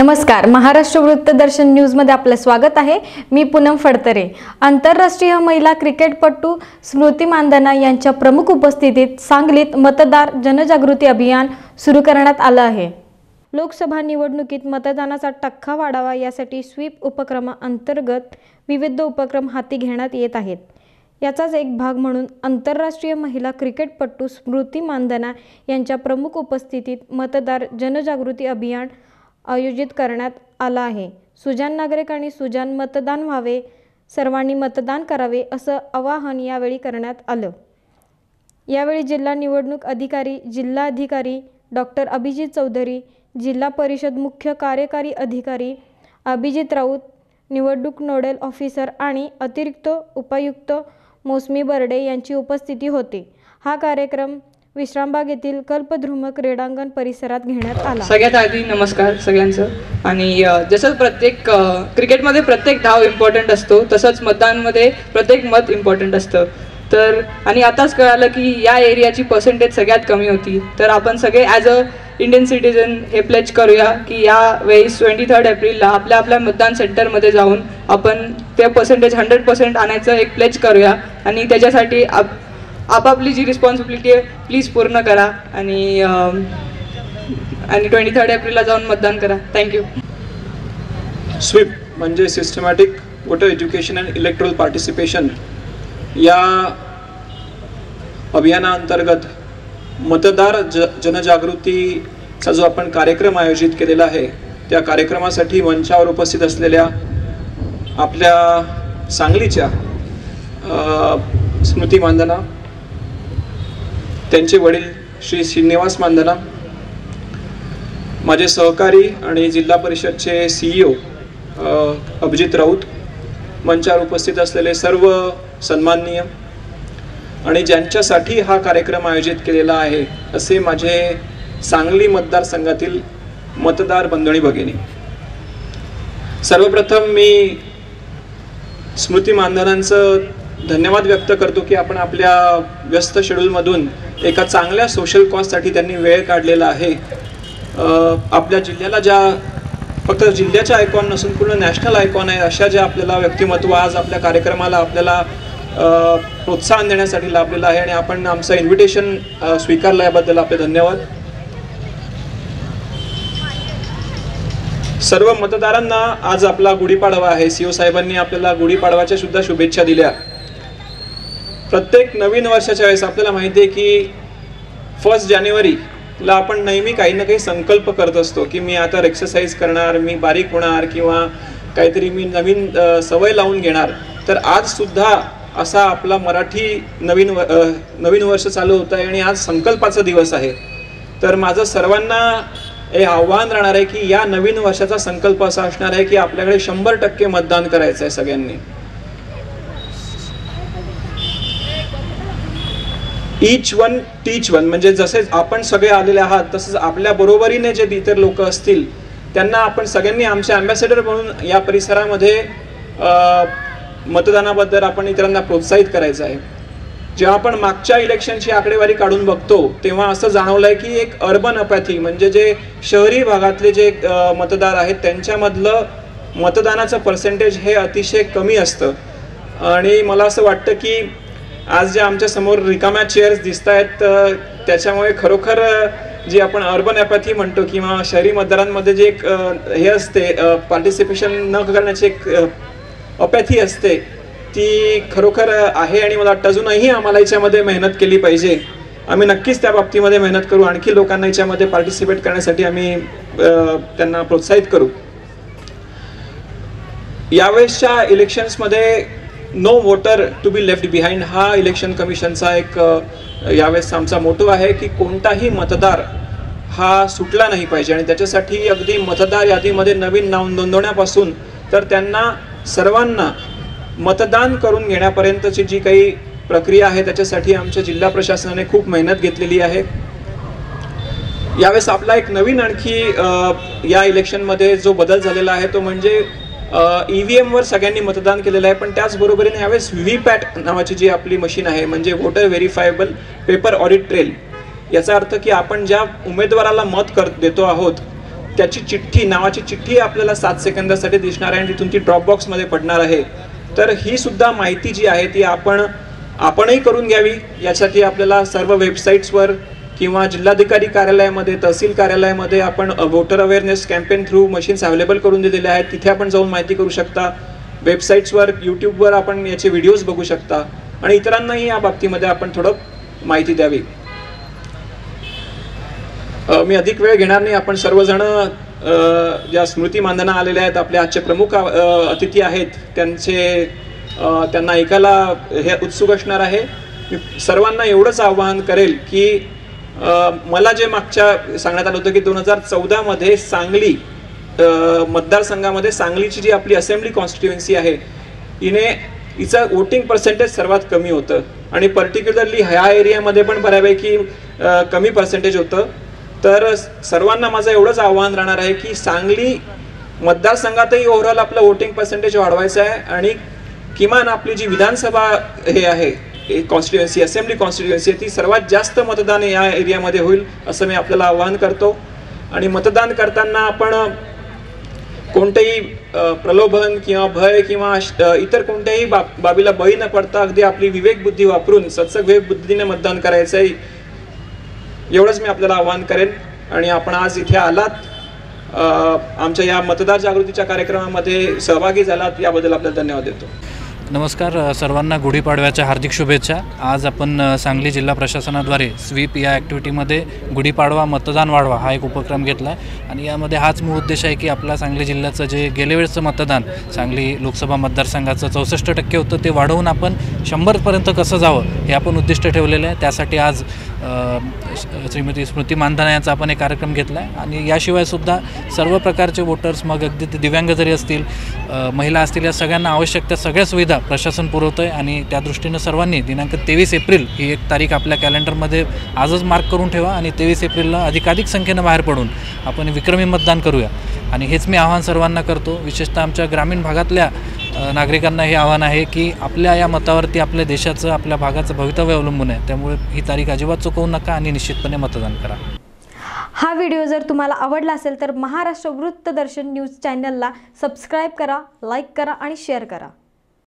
नमस्कार. महाराष्ट्र वृत्तदर्शन न्यूजमध्ये आपलं स्वागत आहे. मी पूनम फडतरे. आंतरराष्ट्रीय महिला क्रिकेटपटू स्मृती मानधना यांच्या प्रमुख उपस्थितीत सांगलीत मतदार जनजागृती अभियान सुरू करण्यात आलं आहे. लोकसभा निवडणुकीत मतदानाचा टक्का वाढावा यासाठी स्वीप उपक्रमाअंतर्गत विविध उपक्रम हाती घेण्यात येत आहेत. याचाच एक भाग म्हणून आंतरराष्ट्रीय महिला क्रिकेटपटू स्मृती मानधना यांच्या प्रमुख उपस्थितीत मतदार जनजागृती अभियान आयोजित करण्यात आला आहे. सुजान नागरिकांनी सुजान मतदान व्हावे सर्वांनी मतदान करावे असं आवाहन यावेळी करण्यात आलं. यावेळी जिल्हा निवडणूक अधिकारी जिल्हा अधिकारी डॉक्टर अभिजित चौधरी जिल्हा परिषद मुख्य कार्यकारी अधिकारी अभिजित राऊत निवडणूक नोडल ऑफिसर आणि अतिरिक्त उपायुक्त मोसमी बर्डे यांची उपस्थिती होती. हा कार्यक्रम विश्रामबाग येथील कल्पद्रुम क्रीडांगण परिसरात घेण्यात आला. सगळ्यात आधी नमस्कार सगळ्यांचं. आणि जसं प्रत्येक क्रिकेटमध्ये प्रत्येक धाव इम्पॉर्टंट असतो तसंच मतदानमध्ये प्रत्येक मत इम्पॉर्टंट असतं. तर आणि आताच कळालं की या एरियाची पर्सेंटेज सगळ्यात कमी होती. तर आपण सगळे ॲज अ इंडियन सिटीजन हे प्लेच करूया की या वेळेस ट्वेंटी थर्ड एप्रिलला आपल्या आपल्या मतदान सेंटरमध्ये जाऊन आपण ते पर्सेंटेज हंड्रेड पर्सेंट आणायचं एक प्लेच करूया. आणि त्याच्यासाठी आप आपापली जी रिस्पॉन्सिबिलिटी आहे प्लीज पूर्ण करा आणि आणि ट्वेंटी थर्ड एप्रिलला जाऊन मतदान करा. थँक्यू स्वीप म्हणजे systematic voter education and electoral participation या अभियानाअंतर्गत मतदार ज जनजागृतीचा जो आपण कार्यक्रम आयोजित केलेला आहे त्या कार्यक्रमासाठी मंचावर उपस्थित असलेल्या आपल्या सांगलीच्या स्मृती मानधना त्यांचे वडील श्री श्रीनिवास मानधना माझे सहकारी आणि जिल्हा परिषदचे सीईओ अभिजित राऊत मंचावर उपस्थित असलेले सर्व सन्माननीय आणि ज्यांच्यासाठी हा कार्यक्रम आयोजित केलेला आहे असे माझे सांगली मतदारसंघातील मतदार बंधणी भगिनी. सर्वप्रथम मी स्मृती मानधनांचं धन्यवाद व्यक्त करतो की आपण आपल्या व्यस्त शेड्यूलमधून एका चांगल्या सोशल कॉजसाठी त्यांनी वेळ काढलेला आहे. आपल्या जिल्ह्याला ज्या फक्त जिल्ह्याच्या आयकॉन नसून पूर्ण नॅशनल आयकॉन आहे अशा ज्या आपल्याला व्यक्तिमत्व आज आपल्या कार्यक्रमाला आपल्याला प्रोत्साहन देण्यासाठी लाभलेलं आहे आणि आपण आमचं इन्व्हिटेशन स्वीकारलं याबद्दल आपले धन्यवाद. सर्व मतदारांना आज आपला गुढीपाडवा आहे. सीओ साहेबांनी आपल्याला गुढीपाडवाच्या सुद्धा शुभेच्छा दिल्या. प्रत्येक नवीन वर्षाच्या वेळेस आपल्याला माहिती आहे की फर्स्ट जानेवारीला आपण नेहमी काही ना काही संकल्प करत असतो की मी आता एक्सरसाइज करणार मी बारीक होणार किंवा काहीतरी मी नवीन सवय लावून घेणार. तर आजसुद्धा असा आपला मराठी नवीन व- नवीन वर्ष चालू होत आहे आणि आज संकल्पाचा दिवस आहे. तर माझं सर्वांना हे आव्हान राहणार आहे की या नवीन वर्षाचा संकल्प असा असणार आहे की आपल्याकडे शंभर टक्के मतदान करायचं आहे सगळ्यांनी. इच वन टीच वन म्हणजे जसे आपण सगळे आलेले आहात तसंच आपल्या बरोबरीने जे इतर लोक असतील त्यांना आपण सगळ्यांनी आमचे अँबॅसेडर म्हणून या परिसरामध्ये मतदानाबद्दल आपण इतरांना प्रोत्साहित करायचं आहे. जेव्हा आपण मागच्या इलेक्शनची आकडेवारी काढून बघतो तेव्हा असं जाणवलं आहे की एक अर्बन अपॅथी म्हणजे जे शहरी भागातले जे मतदार आहेत त्यांच्यामधलं मतदानाचं पर्सेंटेज हे अतिशय कमी असतं. आणि मला असं वाटतं की आज ज्या आमच्यासमोर रिकाम्या चेअर्स दिसत आहेत त्याच्यामुळे खरोखर जी आपण अर्बन ॲपॅथी म्हणतो किंवा शहरी मतदारांमध्ये जे एक हे असते पार्टिसिपेशन न करण्याची एक अपॅथी असते ती खरोखर आहे आणि मला वाटतं अजूनही आम्हाला याच्यामध्ये मेहनत केली पाहिजे. आम्ही नक्कीच त्या बाबतीमध्ये मेहनत करू आणखी लोकांना याच्यामध्ये पार्टिसिपेट करण्यासाठी आम्ही त्यांना प्रोत्साहित करू. यावेळेसच्या इलेक्शन्समध्ये no voter to be left behind हा इलेक्शन कमिशनचा एक यावेळेस आमचा मोटो आहे की कोणताही मतदार हा सुटला नाही पाहिजे. आणि त्याच्यासाठी अगदी मतदार यादीमध्ये नवीन नाव नोंदवण्यापासून तर त्यांना सर्वांना मतदान करून घेण्यापर्यंतची जी काही प्रक्रिया आहे त्याच्यासाठी आमच्या जिल्हा प्रशासनाने खूप मेहनत घेतलेली आहे. यावेळेस आपला एक नवीन आणखी या इलेक्शनमध्ये जो बदल झालेला आहे तो म्हणजे ई व्ही एमवर सगळ्यांनी मतदान केलेलं आहे पण त्याचबरोबरीने यावेळेस व्ही व्ही पॅट नावाची जी आपली मशीन आहे म्हणजे voter verifiable paper audit trail याचा अर्थ की आपण ज्या उमेदवाराला मत कर देतो आहोत त्याची चिठ्ठी नावाची चिठ्ठी आपल्याला सात सेकंदासाठी दिसणार आहे आणि तिथून ती ड्रॉप बॉक्समध्ये पडणार आहे. तर ही सुद्धा माहिती जी आहे ती आपण आपणही करून घ्यावी यासाठी आपल्याला सर्व वेबसाईट्सवर किंवा जिल्हाधिकारी कार्यालयामध्ये तहसील कार्यालयामध्ये आपण voter awareness campaign through machines available करून दिलेले आहेत. तिथे आपण जाऊन माहिती करू शकता. वेबसाईट्सवर यूट्यूबवर आपण याचे व्हिडिओज बघू शकता. आणि इतरांनाही या बाबतीमध्ये आपण थोडं माहिती द्यावी. मी अधिक वेळ घेणार नाही. आपण सर्वजण ज्या स्मृती मानधना आलेल्या आहेत आपले आजचे प्रमुख अतिथी आहेत त्यांचे त्यांना ऐकायला हे उत्सुक असणार आहे. मी सर्वांना एवढंच आवाहन करेल की मला जे मागच्या सांगण्यात आलं होतं की दोन हजार चौदामध्ये सांगली मतदारसंघामध्ये सांगलीची जी आपली असेंब्ली कॉन्स्टिट्युएन्सी आहे हिने हिचं वोटिंग पर्सेंटेज सर्वात कमी होतं. आणि पर्टिक्युलरली ह्या एरियामध्ये पण बऱ्यापैकी कमी पर्सेंटेज होतं. तर सर्वांना माझं एवढंच आव्हान राहणार आहे की सांगली मतदारसंघातही ओव्हरऑल आपलं वोटिंग पर्सेंटेज वाढवायचं आहे आणि किमान आपली जी विधानसभा हे आहे कॉन्स्टिट्युएन्सी असेंब्ली कॉन्स्टिट्युएन्सी ती सर्वात जास्त मतदान या एरियामध्ये होईल असं मी आपल्याला आवाहन करतो. आणि मतदान करताना आपण कोणतेही प्रलोभन किंवा भय किंवा श- इतर कोणत्याही बाब बाबीला बळी न पडता अगदी आपली विवेकबुद्धी वापरून सत्सग विवेक बुद्धीने मतदान करायचं आहे एवढंच मी आपल्याला आवाहन करेन. आणि आपण आज इथे आलात आमच्या या मतदार जागृतीच्या कार्यक्रमामध्ये सहभागी झालात याबद्दल आपल्याला धन्यवाद देतो. नमस्कार सर्वांना गुढीपाडव्याच्या हार्दिक शुभेच्छा. आज आपण सांगली जिल्हा प्रशासनाद्वारे स्वीप या ॲक्टिव्हिटीमध्ये गुढीपाडवा मतदान वाढवा हा एक उपक्रम घेतला आहे आणि यामध्ये हाच मूळ उद्देश आहे की आपला सांगली जिल्ह्याचं जे गेल्या वेळचं मतदान सांगली लोकसभा मतदारसंघाचं चौसष्ट टक्के होतं ते वाढवून आपण शंभरपर्यंत कसं जावं हे आपण उद्दिष्ट ठेवलेलं आहे. त्यासाठी आज श्रीमती स्मृती मानधना यांचा आपण एक कार्यक्रम घेतला आहे आणि याशिवायसुद्धा सर्व प्रकारचे वोटर्स मग अगदी ते दिव्यांग जरी असतील महिला असतील या सगळ्यांना आवश्यक त्या सगळ्या सुविधा प्रशासन पुरवतं आहे आणि त्या दृष्टीनं सर्वांनी दिनांक तेवीस एप्रिल ही एक तारीख आपल्या कॅलेंडरमध्ये आजच मार्क करून ठेवा आणि तेवीस एप्रिलला अधिकाधिक संख्येनं बाहेर पडून आपण विक्रमी मतदान करूया. आणि हेच मी आव्हान सर्वांना करतो. विशेषतः आमच्या ग्रामीण भागातल्या नागरिकांना हे आव्हान आहे की आपल्या या मतावरती आपल्या देशाचं आपल्या भागाचं भवितव्य अवलंबून आहे. त्यामुळे ही तारीख अजिबात चुकवू नका आणि निश्चितपणे मतदान करा. हा व्हिडिओ जर तुम्हाला आवडला असेल तर महाराष्ट्र वृत्तदर्शन न्यूज चॅनलला सबस्क्राईब करा लाईक करा आणि शेअर करा.